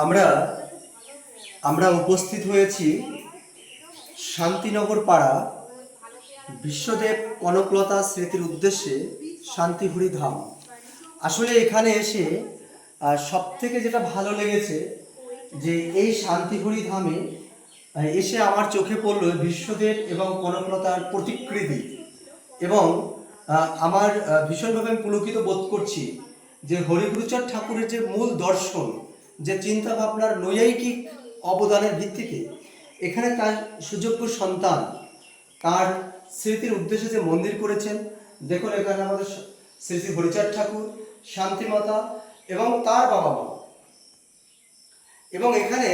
আমরা আমরা উপস্থিত হয়েছি শান্তিনগর পাড়া বিশ্বদেব কনকলতা স্মৃতির উদ্দেশ্যে শান্তিহুরি ধাম। আসলে এখানে এসে সব থেকে যেটা ভালো লেগেছে যে এই শান্তিহুরি ধামে এসে আমার চোখে পড়ল বিশ্বদেব এবং কনকলতার প্রতিকৃতি এবং আমার ভীষণভাবে পুলকিত বোধ করছি যে হরিগুরুচাঁদ ঠাকুরের যে মূল দর্শন যে চিন্তা ভাবনার নৈয়ায়িক অবদানের ভিত্তিতে এখানে তার সুযোগ্য সন্তান, তার স্মৃতির উদ্দেশ্যে যে মন্দির করেছেন, দেখুন এখানে আমাদের শ্রী শ্রী হরিচাঁদ ঠাকুর শান্তিমাতা এবং তার বাবা মা। এবং এখানে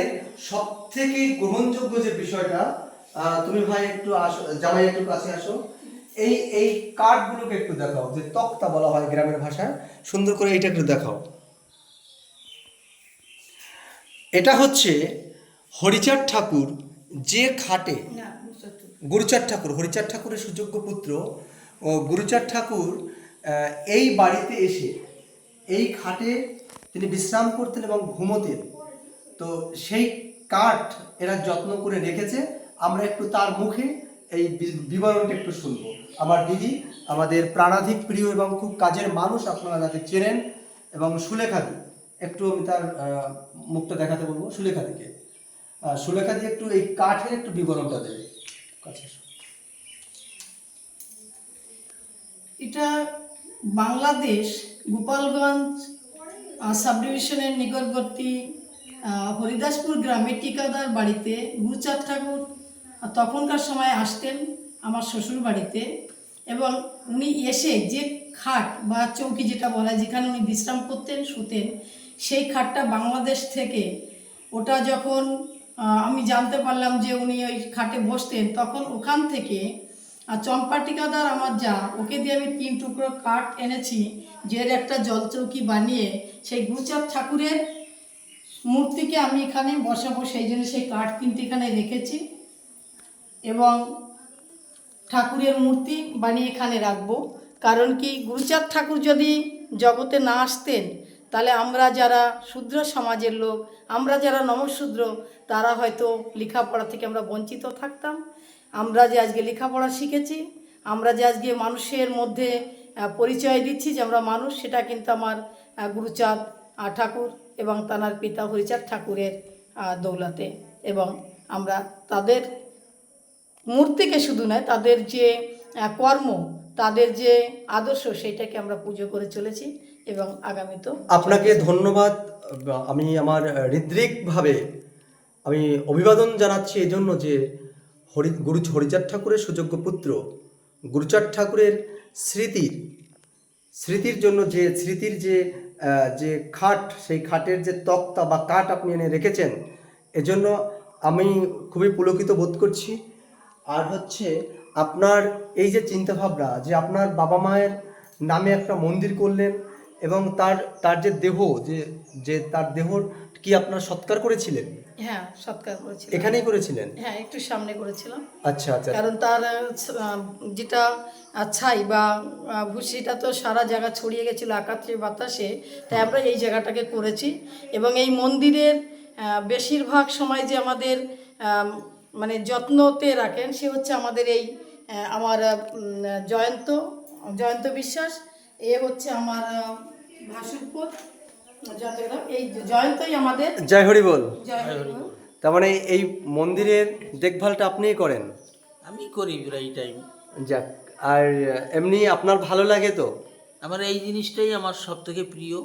সব থেকে গ্রহণযোগ্য যে বিষয়টা তুমি ভাই একটু আসো, জামাই একটু কাছে আসো। এই এই কার্ডগুলোকে একটু দেখাও, যে তক্তা বলা হয় গ্রামের ভাষায়। সুন্দর করে এইটা একটু দেখাও। এটা হচ্ছে হরিচাঁদ ঠাকুর যে খাটে গুরুচাঁদ ঠাকুর হরিচাঁদ ঠাকুরের সুযোগ্য পুত্র ও গুরুচাঁদ ঠাকুর এই বাড়িতে এসে এই খাটে তিনি বিশ্রাম করতেন এবং ঘুমোতেন। তো সেই কাঠ এরা যত্ন করে রেখেছে। আমরা একটু তার মুখে এই বিবরণটা একটু শুনব। আমার দিদি আমাদের প্রাণাধিক প্রিয় এবং খুব কাজের মানুষ আপনারা যাকে চেনেন এবং সুলেখা সুলেখাদি একটু আমি তার মুখটা দেখাতে বলব সুলেখাদিকে আহ, সুলেখাদি একটু এই কাঠের একটু বিবরণটা দেবে এটা বাংলাদেশ গোপালগঞ্জ সাব ডিভিশনের নিকটবর্তী হরিদাসপুর গ্রামে টিকাদার বাড়িতে গুরুচাঁদ ঠাকুর তখনকার সময় আসতেন আমার শ্বশুর বাড়িতে এবং উনি এসে যে খাট বা চৌকি যেটা বলা যেখানে উনি বিশ্রাম করতেন শুতেন সেই খাটটা বাংলাদেশ থেকে। ওটা যখন আমি জানতে পারলাম যে উনি ওই খাটে বসতেন, তখন ওখান থেকে আর চম্পা টিকাদার আমার যা, ওকে দিয়ে আমি তিন টুকরো কাঠ এনেছি, যে একটা জলচৌকি বানিয়ে, সেই গুরুচাঁদ ঠাকুরের মূর্তিকে আমি এখানে বসাবো, সেই জন্য সেই কাঠ কিন্তু এখানে রেখেছি এবং ঠাকুরের মূর্তি বানিয়ে এখানে রাখব। কারণ কি গুরুচাঁদ ঠাকুর যদি জগতে না আসতেন তাহলে আমরা যারা শূদ্র সমাজের লোক, আমরা যারা নমশূদ্র, তারা হয়তো লেখাপড়া থেকে আমরা বঞ্চিত থাকতাম। আমরা যে আজকে লেখাপড়া শিখেছি, আমরা যে আজকে মানুষের মধ্যে পরিচয় দিচ্ছি যে আমরা মানুষ, সেটা কিন্তু আমার গুরুচাঁদ ঠাকুর এবং তানার পিতা হরিচাঁদ ঠাকুরের দৌলাতে। এবং আমরা তাদের মূর্তিকে শুধু নয়, তাদের যে কর্ম, তাদের যে আদর্শ সেইটাকে আমরা পুজো করে চলেছি। এবং আগামীতেও আপনাকে ধন্যবাদ। আমি আমার হৃদৃকভাবে আমি অভিবাদন জানাচ্ছি এই জন্য যে হরি, গুরু হরিচাঁদ ঠাকুরের সুযোগ্য পুত্র, গুরুচাঁদ ঠাকুরের স্মৃতির স্মৃতির জন্য যে, স্মৃতির যে যে খাট, সেই খাটের যে তক্তা বা কাঠ আপনি এনে রেখেছেন, এজন্য আমি খুবই পুলকিত বোধ করছি। আর হচ্ছে আপনার এই যে চিন্তাভাবনা যে আপনার বাবা মায়ের নামে একটা মন্দির করলেন এবং তার তার যে দেহ যে যে তার দেহ কি আপনার সৎকার করেছিলেন? হ্যাঁ সৎকার করেছিলাম। এখানেই করেছিলেন? হ্যাঁ একটু সামনে করেছিলাম। আচ্ছা আচ্ছা। কারণ তার যেটা ছাই বা ভুসিটা তো সারা জায়গা ছড়িয়ে গেছিল আকাশে বাতাসে তাই আমরা এই জায়গাটাকে করেছি। এবং এই মন্দিরের বেশিরভাগ সময় যে আমাদের মানে যত্নতে রাখেন সে হচ্ছে আমাদের এই আমার জয়ন্ত জয়ন্ত বিশ্বাস এ হচ্ছে আমার ভাসুরপুর জয়ন্তগ্রাম এই জয়ন্তই আমাদের জয় হরি বল। তার মানে এই মন্দিরের দেখভালটা আপনিই করেন? আমি করি প্রায় টাইম যাক আর এমনি আপনার ভালো লাগে তো? আমার এই জিনিসটাই আমার সব থেকে প্রিয়।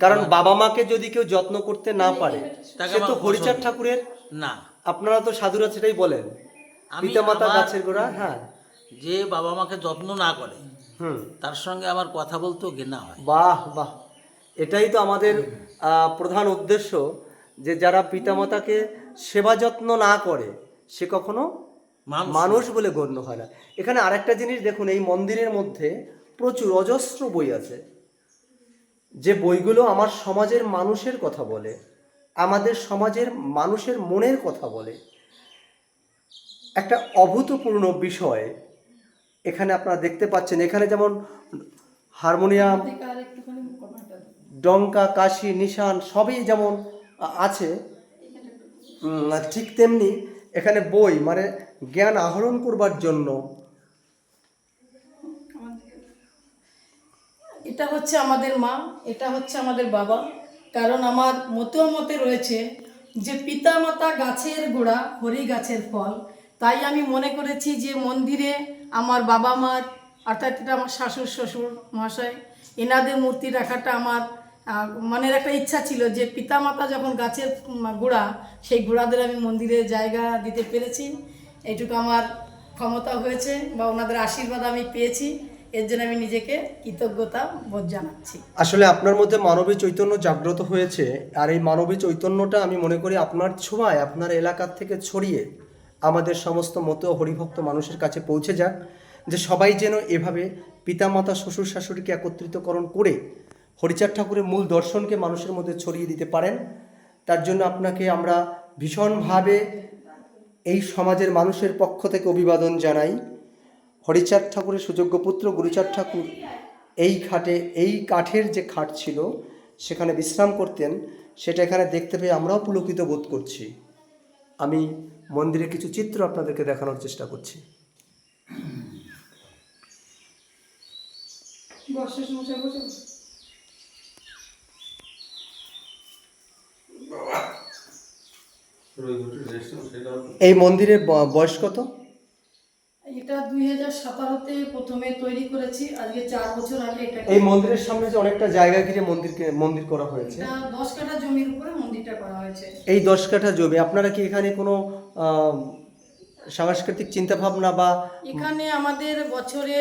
কারণ বাবা মাকে যদি কেউ যত্ন করতে না পারে তাকে সে তো হরিচাঁদ ঠাকুরের না। আপনারা তো সাধুরা সেটাই বলেন। আমি পিতা মাতা আমার- গাছের গোড়া হ্যাঁ। যে বাবা মাকে যত্ন না করে হুম। তার সঙ্গে আমার কথা বলতেও ঘেনা হয়। বাহ বাহ। এটাই তো আমাদের প্রধান উদ্দেশ্য যে যারা পিতামাতাকে সেবা যত্ন না করে সে কখনো মানুষ মানুষ বলে গণ্য হয় না। এখানে আরেকটা জিনিস দেখুন এই মন্দিরের মধ্যে প্রচুর অজস্র বই আছে। যে বইগুলো আমার সমাজের মানুষের কথা বলে আমাদের সমাজের মানুষের মনের কথা বলে। একটা অভূতপূর্ণ বিষয় এখানে আপনারা দেখতে পাচ্ছেন, এখানে যেমন হারমোনিয়াম, ডঙ্কা, কাশি, নিশান সবই যেমন আছে ঠিক তেমনি এখানে বই মানে জ্ঞান আহরণ করবার জন্য। এটা হচ্ছে আমাদের মা, এটা হচ্ছে আমাদের বাবা। কারণ আমার মতেও মতে রয়েছে যে পিতা মাতা গাছের গোড়া হরি গাছের ফল। তাই আমি মনে করেছি যে মন্দিরে আমার বাবা মার, অর্থাৎ এটা আমার শাশুড়, শ্বশুর মহাশয়, এনাদের মূর্তি রাখাটা আমার মনের একটা ইচ্ছা ছিল যে পিতা মাতা যখন গাছের গোড়া, সেই গোড়াদের আমি মন্দিরে জায়গা দিতে পেরেছি। এইটুকু আমার ক্ষমতা হয়েছে বা ওনাদের আশীর্বাদ আমি পেয়েছি। এর জন্য আমি নিজেকে কৃতজ্ঞতা বোধ জানাচ্ছি। আসলে আপনার মধ্যে মানবী চৈতন্য জাগ্রত হয়েছে, আর এই মানবী চৈতন্যটা আমি মনে করি আপনার ছোঁয়ায়, আপনার এলাকার থেকে ছড়িয়ে আমাদের সমস্ত মতো হরিভক্ত মানুষের কাছে পৌঁছে যাক, যে সবাই যেন এভাবে পিতামাতা, শ্বশুর শাশুড়িকে একত্রিতকরণ করে হরিচাঁদ ঠাকুরের মূল দর্শনকে মানুষের মধ্যে ছড়িয়ে দিতে পারেন। তার জন্য আপনাকে আমরা ভীষণভাবে এই সমাজের মানুষের পক্ষ থেকে অভিবাদন জানাই। হরিচাঁদ ঠাকুরের সুযোগ্য পুত্র গুরুচাঁদ ঠাকুর এই খাটে এই কাঠের যে খাট ছিল, সেখানে বিশ্রাম করতেন। সেটা এখানে দেখতে পেয়ে আমরাও পুলকিত বোধ করছি। আমি মন্দিরে কিছু চিত্র আপনাদেরকে দেখানোর চেষ্টা করছি। এই মন্দিরের ব- বয়স কত? এটা দুই হাজার সতেরোতে প্রথমে তৈরি করেছি আজকে চার বছর আগে এটা এই মন্দিরের সামনে যে অনেকটা জায়গা ঘিরে মন্দিরকে মন্দির করা হয়েছে। এটা দশ কাঠা জমির উপরে মন্দিরটা করা হয়েছে। এই দশ কাঠা জমি আপনারা কি এখানে কোনো সাংস্কৃতিক চিন্তাভাবনা বা এখানে আমাদের বছরে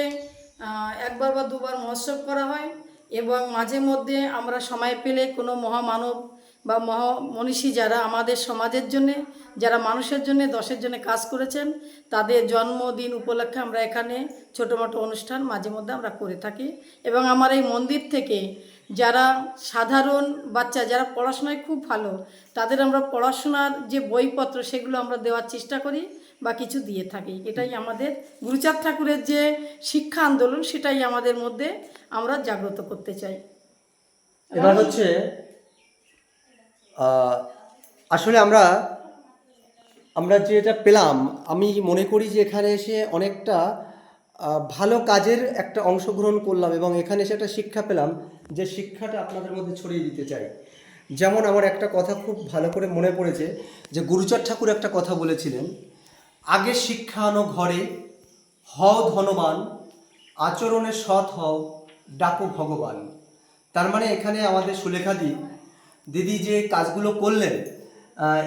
একবার বা দুবার মহোৎসব করা হয় এবং মাঝে মধ্যে আমরা সময় পেলে কোনো মহামানব বা মহা মনীষী যারা আমাদের সমাজের জন্য, যারা মানুষের জন্য, দশের জন্য কাজ করেছেন, তাদের জন্মদিন উপলক্ষে আমরা এখানে ছোটো মোটো অনুষ্ঠান মাঝে মধ্যে আমরা করে থাকি। এবং আমার এই মন্দির থেকে যারা সাধারণ বাচ্চা, যারা পড়াশোনায় খুব ভালো, তাদের আমরা পড়াশোনার যে বইপত্র সেগুলো আমরা দেওয়ার চেষ্টা করি বা কিছু দিয়ে থাকি। এটাই আমাদের গুরুচাঁদ ঠাকুরের যে শিক্ষা আন্দোলন, সেটাই আমাদের মধ্যে আমরা জাগ্রত করতে চাই। এবার হচ্ছে আসলে আমরা আমরা যেটা পেলাম, আমি মনে করি যে এখানে এসে অনেকটা ভালো কাজের একটা অংশগ্রহণ করলাম এবং এখানে এসে একটা শিক্ষা পেলাম যে শিক্ষাটা আপনাদের মধ্যে ছড়িয়ে দিতে চাই। যেমন আমার একটা কথা খুব ভালো করে মনে পড়েছে যে গুরুচর ঠাকুর একটা কথা বলেছিলেন, আগে শিক্ষা আনো ঘরে, হও ধনবান, আচরণে সৎ হও, ডাকো ভগবান। তার মানে এখানে আমাদের সুলেখাদি দিদি যে কাজগুলো করলেন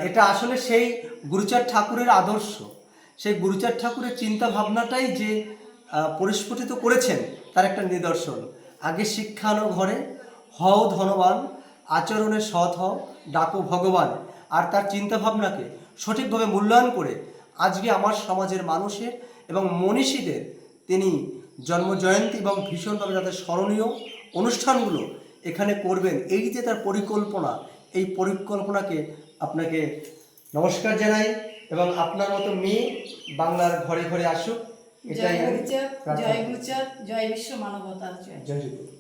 এটা আসলে সেই গুরুচার ঠাকুরের আদর্শ। সেই গুরুচার ঠাকুরের চিন্তা ভাবনাটাই যে পরিস্ফুটিত করেছেন, তার একটা নিদর্শন। আগে শিক্ষানো ঘরে, হও ধনবান, আচরণে সৎ হও, ডাকো ভগবান। আর তার চিন্তা ভাবনাকে সঠিকভাবে মূল্যায়ন করে আজকে আমার সমাজের মানুষের এবং মনীষীদের তিনি জন্মজয়ন্তী এবং ভীষণভাবে তাদের স্মরণীয় অনুষ্ঠানগুলো এখানে করবেন। এই যে তার পরিকল্পনা এই পরিকল্পনাকে আপনাকে নমস্কার জানাই এবং আপনার মতো মেয়ে বাংলার ঘরে ঘরে আসুক। জয় এটাই জয় গুরুচার জয় বিশ্ব মানবতার জয়। জয়।